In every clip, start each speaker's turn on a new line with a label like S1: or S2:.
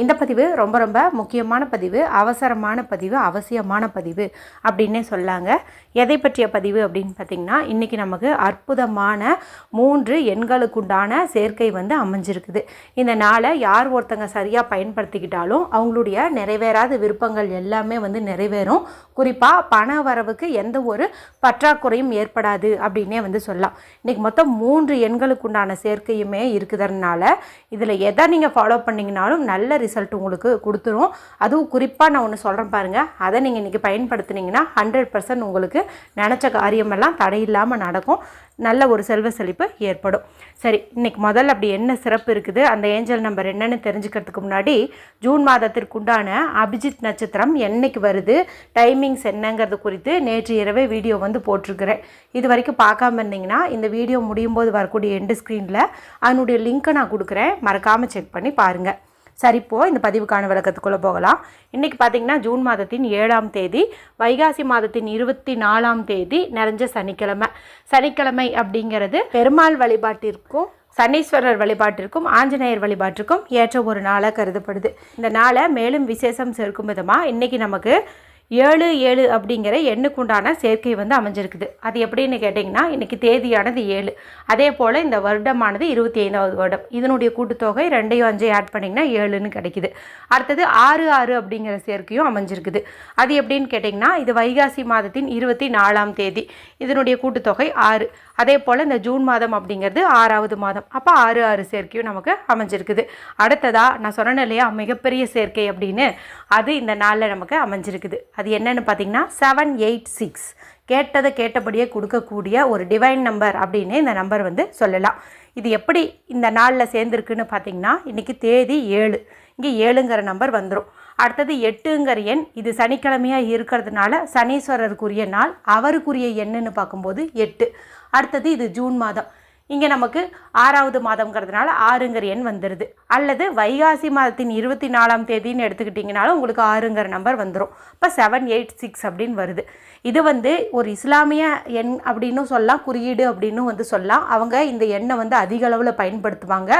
S1: இந்த பதிவு ரொம்ப ரொம்ப முக்கியமான பதிவு அவசரமான பதிவு அவசியமான பதிவு அப்படின்னே சொல்லாங்க. எதை பற்றிய பதிவு அப்படின்னு பார்த்திங்கன்னா இன்றைக்கி நமக்கு அற்புதமான மூன்று எண்களுக்குண்டான சேர்க்கை வந்து அமைஞ்சிருக்குது. இந்த நாளை யார் ஒருத்தங்க சரியாக பயன்படுத்திக்கிட்டாலும் அவங்களுடைய நிறைவேறாத விருப்பங்கள் எல்லாமே வந்து நிறைவேறும். குறிப்பாக பண வரவுக்கு எந்த ஒரு பற்றாக்குறையும் ஏற்படாது அப்படின்னே வந்து சொல்லலாம். இன்றைக்கி மொத்தம் மூன்று எண்களுக்குண்டான சேர்க்கையுமே இருக்குதுனால இதில் எதை நீங்கள் ஃபாலோ பண்ணிங்கனாலும் நல்ல ரிசல்ட் உங்களுக்கு கொடுத்துரும். அதுவும் குறிப்பாக நான் ஒன்று சொல்கிறேன் பாருங்கள் அதை நீங்கள் இன்றைக்கி பயன்படுத்துனீங்கன்னா ஹண்ட்ரட் பர்சன்ட் உங்களுக்கு நினச்ச காரியமெல்லாம் தடையில்லாமல் நடக்கும். நல்ல ஒரு செல்வ செழிப்பு ஏற்படும். சரி இன்னைக்கு முதல்ல அப்படி என்ன சிறப்பு இருக்குது? அந்த ஏஞ்சல் நம்பர் என்னென்னு தெரிஞ்சுக்கிறதுக்கு முன்னாடி ஜூன் மாதத்திற்குண்டான அபிஜித் நட்சத்திரம் என்னைக்கு வருது? டைமிங்ஸ் என்னங்கிறது குறித்து நேற்று இரவே வீடியோ வந்து போட்டிருக்கிறேன். இது வரைக்கும் பார்க்காம இருந்தீங்கன்னா இந்த வீடியோ முடியும் போது வரக்கூடிய எண்டு ஸ்க்ரீனில் அதனுடைய லிங்க்கை நான் கொடுக்குறேன். மறக்காமல் செக் பண்ணி பாருங்கள் சரிப்போ இந்த பதிவுக்கான விளக்கத்துக்குள்ளே போகலாம். இன்றைக்கி பார்த்திங்கன்னா ஜூன் மாதத்தின் ஏழாம் தேதி வைகாசி மாதத்தின் இருபத்தி நாலாம் தேதி நிறைஞ்ச சனிக்கிழமை. சனிக்கிழமை அப்படிங்கிறது பெருமாள் வழிபாட்டிற்கும் சனீஸ்வரர் வழிபாட்டிற்கும் ஆஞ்சநேயர் வழிபாட்டிற்கும் ஏற்ற ஒரு நாளாக கருதப்படுது. இந்த நாளை மேலும் விசேஷம் சேர்க்கும் விதமாக இன்றைக்கி நமக்கு ஏழு ஏழு அப்படிங்கிற எண்ணுக்குண்டான சேர்க்கை வந்து அமைஞ்சிருக்குது. அது எப்படின்னு கேட்டிங்கன்னா இன்றைக்கி தேதியானது ஏழு. அதே போல் இந்த வருடமானது இருபத்தி ஐந்தாவது வருடம். இதனுடைய கூட்டுத்தொகை ரெண்டையும் அஞ்சையும் ஆட் பண்ணிங்கன்னா ஏழுன்னு கிடைக்குது. அடுத்தது ஆறு ஆறு அப்படிங்கிற சேர்க்கையும் அமைஞ்சிருக்குது. அது எப்படின்னு கேட்டிங்கன்னா இது வைகாசி மாதத்தின் இருபத்தி நாலாம் தேதி. இதனுடைய கூட்டுத்தொகை ஆறு. அதே போல் இந்த ஜூன் மாதம் அப்படிங்கிறது ஆறாவது மாதம். அப்போ ஆறு ஆறு சேர்க்கையும் நமக்கு அமைஞ்சிருக்குது. அடுத்ததாக நான் சொன்னேன் இல்லையா மிகப்பெரிய சேர்க்கை அப்படின்னு. அது இந்த நாளில் நமக்கு அமைஞ்சிருக்குது. அது என்னென்னு பார்த்தீங்கன்னா செவன் எயிட் சிக்ஸ் கேட்டதை கேட்டபடியே கொடுக்கக்கூடிய ஒரு டிவைன் நம்பர் அப்படின்னு இந்த நம்பர் வந்து சொல்லலாம். இது எப்படி இந்த நாளில் சேர்ந்துருக்குன்னு பார்த்தீங்கன்னா இன்றைக்கி தேதி ஏழு. இங்கே ஏழுங்கிற நம்பர் வந்துடும் அடுத்தது எட்டுங்கிற எண் இது சனிக்கிழமையாக இருக்கிறதுனால சனீஸ்வரருக்குரிய நாள் அவருக்குரிய எண்ணுன்னு பார்க்கும்போது எட்டு. அடுத்தது இது ஜூன் மாதம். இங்கே நமக்கு ஆறாவது மாதம்ங்கிறதுனால ஆறுங்கிற எண் வந்துடுது அல்லது வைகாசி மாதத்தின் இருபத்தி நாலாம் தேதின்னு எடுத்துக்கிட்டிங்கனாலும் உங்களுக்கு ஆறுங்கிற நம்பர் வந்துடும் இப்போ செவன் எயிட் சிக்ஸ் அப்படின்னு வருது. இது வந்து ஒரு இஸ்லாமிய எண் அப்படின்னு சொல்லலாம் குறியீடு அப்படின்னு வந்து சொல்லலாம். அவங்க இந்த எண்ணை வந்து அதிக அளவில் பயன்படுத்துவாங்க.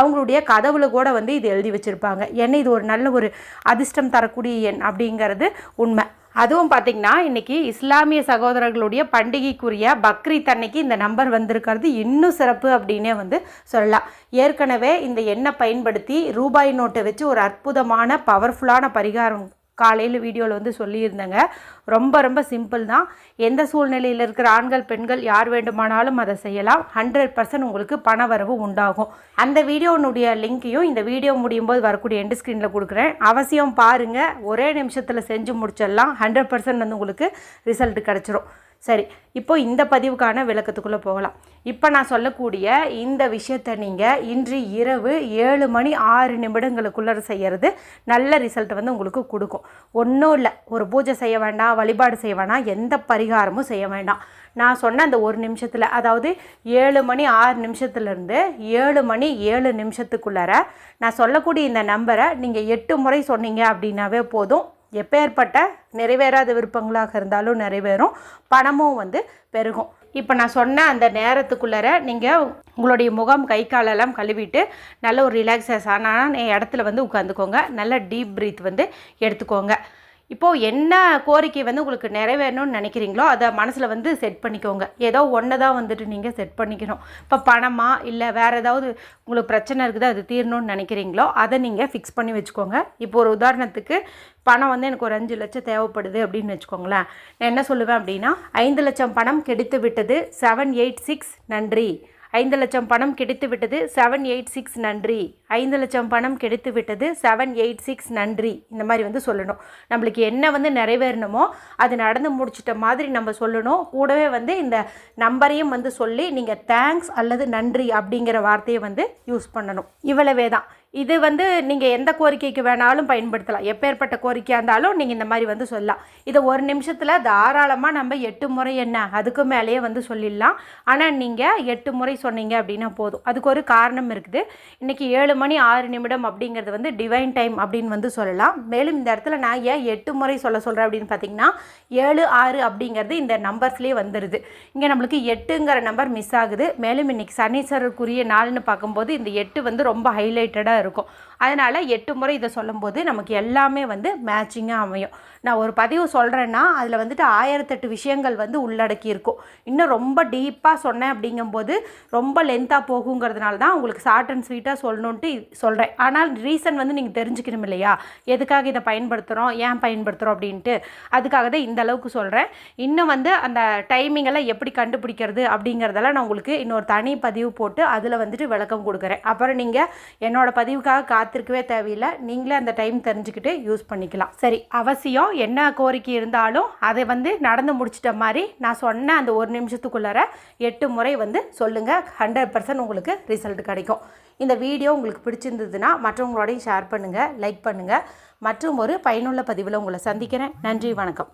S1: அவங்களுடைய கதவுல கூட வந்து இது எழுதி வச்சுருப்பாங்க. ஏன்னா இது ஒரு நல்ல ஒரு அதிர்ஷ்டம் தரக்கூடிய எண் அப்படிங்கிறது உண்மை. அதுவும் பார்த்திங்கன்னா இன்றைக்கி இஸ்லாமிய சகோதரர்களுடைய பண்டிகைக்குரிய பக்ரீத் அன்னைக்கு இந்த நம்பர் வந்திருக்கிறது. இன்னும் சிறப்பு அப்படின்னே வந்து சொல்லலாம். ஏற்கனவே இந்த எண்ணை பயன்படுத்தி ரூபாய் நோட்டை வச்சு ஒரு அற்புதமான பவர்ஃபுல்லான பரிகாரம் காலையில் வீடியோவில் வந்து சொல்லியிருந்தேங்க. ரொம்ப ரொம்ப சிம்பிள் தான். எந்த சூழ்நிலையில் இருக்கிற ஆண்கள் பெண்கள் யார் வேண்டுமானாலும் அதை செய்யலாம். ஹண்ட்ரட் பர்சன்ட் உங்களுக்கு பண வரவு உண்டாகும். அந்த வீடியோனுடைய லிங்க்கையும் இந்த வீடியோ முடியும் போது வரக்கூடிய எண்டு ஸ்க்ரீனில் கொடுக்குறேன். அவசியம் பாருங்கள் ஒரே நிமிஷத்தில் செஞ்சு முடிச்சிடலாம். ஹண்ட்ரட் பர்சன்ட் வந்து உங்களுக்கு ரிசல்ட் கிடச்சிரும். சரி இப்போ இந்த பதிவுக்கான விளக்கத்துக்குள்ளே போகலாம். இப்போ நான் சொல்லக்கூடிய இந்த விஷயத்தை நீங்கள் இன்று இரவு ஏழு மணி ஆறு நிமிடங்களுக்குள்ளே செய்கிறது நல்ல ரிசல்ட் வந்து உங்களுக்கு கொடுக்கும். ஒன்றும் இல்லை ஒரு பூஜை செய்ய வேண்டாம் வழிபாடு செய்ய வேண்டாம் எந்த பரிகாரமும் செய்ய வேண்டாம். நான் சொன்ன அந்த ஒரு நிமிஷத்தில் அதாவது ஏழு மணி ஆறு நிமிஷத்துலேருந்து ஏழு மணி ஏழு நிமிஷத்துக்குள்ளார நான் சொல்லக்கூடிய இந்த நம்பரை நீங்கள் எட்டு முறை சொன்னீங்க அப்படின்னாவே போதும். எப்பேற்பட்ட நிறைவேறாத விருப்பங்களாக இருந்தாலும் நிறைவேறும் பணமும் வந்து பெருகும். இப்போ நான் சொன்ன அந்த நேரத்துக்குள்ளே நீங்கள் உங்களுடைய முகம் கை காலெல்லாம் கழுவிட்டு நல்ல ஒரு ரிலாக்ஸஸ் ஆனால் இடத்துல வந்து உட்காந்துக்கோங்க நல்ல டீப் ப்ரீத் வந்து எடுத்துக்கோங்க. இப்போது என்ன கோரிக்கை வந்து உங்களுக்கு நிறைவேறணும்னு நினைக்கிறீங்களோ அதை மனசில் வந்து செட் பண்ணிக்கோங்க. ஏதோ ஒன்று தான் வந்துட்டு நீங்கள் செட் பண்ணிக்கணும். இப்போ பணமா இல்லை வேறு ஏதாவது உங்களுக்கு பிரச்சனை இருக்குது அது தீரணும்னு நினைக்கிறீங்களோ அதை நீங்கள் ஃபிக்ஸ் பண்ணி வச்சுக்கோங்க. இப்போ ஒரு உதாரணத்துக்கு பணம் வந்து எனக்கு ஒரு அஞ்சு லட்சம் தேவைப்படுது அப்படின்னு வச்சுக்கோங்களேன். நான் என்ன சொல்லுவேன் அப்படின்னா ஐந்து லட்சம் பணம் கெடுத்து விட்டது. செவன் எயிட் சிக்ஸ் நன்றி. ஐந்து லட்சம் பணம் கிடைத்துவிட்டது. செவன் எயிட் சிக்ஸ் நன்றி. ஐந்து லட்சம் பணம் கிடைத்துவிட்டது. செவன் எயிட் சிக்ஸ் நன்றி. இந்த மாதிரி வந்து சொல்லணும். நம்மளுக்கு என்ன வந்து நிறைவேறணுமோ அது நடந்து முடிச்சிட்ட மாதிரி நம்ம சொல்லணும். கூடவே வந்து இந்த நம்பரையும் வந்து சொல்லி நீங்கள் தேங்க்ஸ் அல்லது நன்றி அப்படிங்கிற வார்த்தையை வந்து யூஸ் பண்ணணும். இவ்வளவே தான் இது வந்து நீங்கள் எந்த கோரிக்கைக்கு வேணாலும் பயன்படுத்தலாம். எப்பேற்பட்ட கோரிக்கையாக இருந்தாலும் நீங்கள் இந்த மாதிரி வந்து சொல்லலாம். இதை ஒரு நிமிஷத்தில் தாராளமாக நம்ம எட்டு முறை என்ன? அதுக்கு மேலேயே வந்து சொல்லிடலாம். ஆனால் நீங்கள் எட்டு முறை சொன்னீங்க அப்படின்னா போதும். அதுக்கு ஒரு காரணம் இருக்குது. இன்றைக்கி ஏழு மணி ஆறு நிமிடம் அப்படிங்கிறது வந்து டிவைன் டைம் அப்படின்னு வந்து சொல்லலாம். மேலும் இந்த இடத்துல நான் ஏன் எட்டு முறை சொல்ல சொல்கிறேன் அப்படின்னு பார்த்தீங்கன்னா ஏழு ஆறு அப்படிங்கிறது இந்த நம்பர்ஸ்லேயே வந்துடுது இங்கே நம்மளுக்கு எட்டுங்கிற நம்பர் மிஸ் ஆகுது. மேலும் இன்றைக்கி சனீஸ்வரருக்குரிய நாள்னு பார்க்கும்போது இந்த எட்டு வந்து ரொம்ப ஹைலைட்டடாக இருக்கும். அதனால் எட்டு முறை இதை சொல்லும்போது நமக்கு எல்லாமே வந்து மேட்சிங்காக அமையும். நான் ஒரு பதிவு சொல்கிறேன்னா அதில் வந்துட்டு ஆயிரத்தெட்டு விஷயங்கள் வந்து உள்ளடக்கி இருக்கும். இன்னும் ரொம்ப டீப்பாக சொன்னேன் அப்படிங்கும்போது ரொம்ப லென்த்தாக போகுங்கிறதுனால தான் உங்களுக்கு ஷார்ட் அண்ட் ஸ்வீட்டாக சொல்லணுன்ட்டு சொல்கிறேன் ஆனால் ரீசன் வந்து நீங்கள் தெரிஞ்சுக்கணும் இல்லையா? எதுக்காக இதை பயன்படுத்துகிறோம் ஏன் பயன்படுத்துகிறோம் அப்படின்ட்டு. அதுக்காக தான் இந்த அளவுக்கு சொல்கிறேன் இன்னும் வந்து அந்த டைமிங்கெல்லாம் எப்படி கண்டுபிடிக்கிறது அப்படிங்கிறதெல்லாம் நான் உங்களுக்கு இன்னொரு தனி பதிவு போட்டு அதில் வந்துட்டு விளக்கம் கொடுக்குறேன். அப்புறம் நீங்கள் என்னோட பதிவுக்காக காத்திருக்கவே தேவையில்லை. நீங்களே அந்த டைம் தெரிஞ்சுக்கிட்டு யூஸ் பண்ணிக்கலாம். சரி அவசியம் என்ன கோரிக்கை இருந்தாலும் அதை வந்து நடந்து முடிச்சிட்ட மாதிரி நான் சொன்ன அந்த ஒரு நிமிஷத்துக்குள்ளார எட்டு முறை வந்து சொல்லுங்கள் ஹண்ட்ரட் பர்சன்ட் உங்களுக்கு ரிசல்ட் கிடைக்கும். இந்த வீடியோ உங்களுக்கு பிடிச்சிருந்ததுன்னா மற்றவங்களோடையும் ஷேர் பண்ணுங்கள் லைக் பண்ணுங்கள் மற்றும் ஒரு பயனுள்ள பதிவில் உங்களை சந்திக்கிறேன். நன்றி வணக்கம்.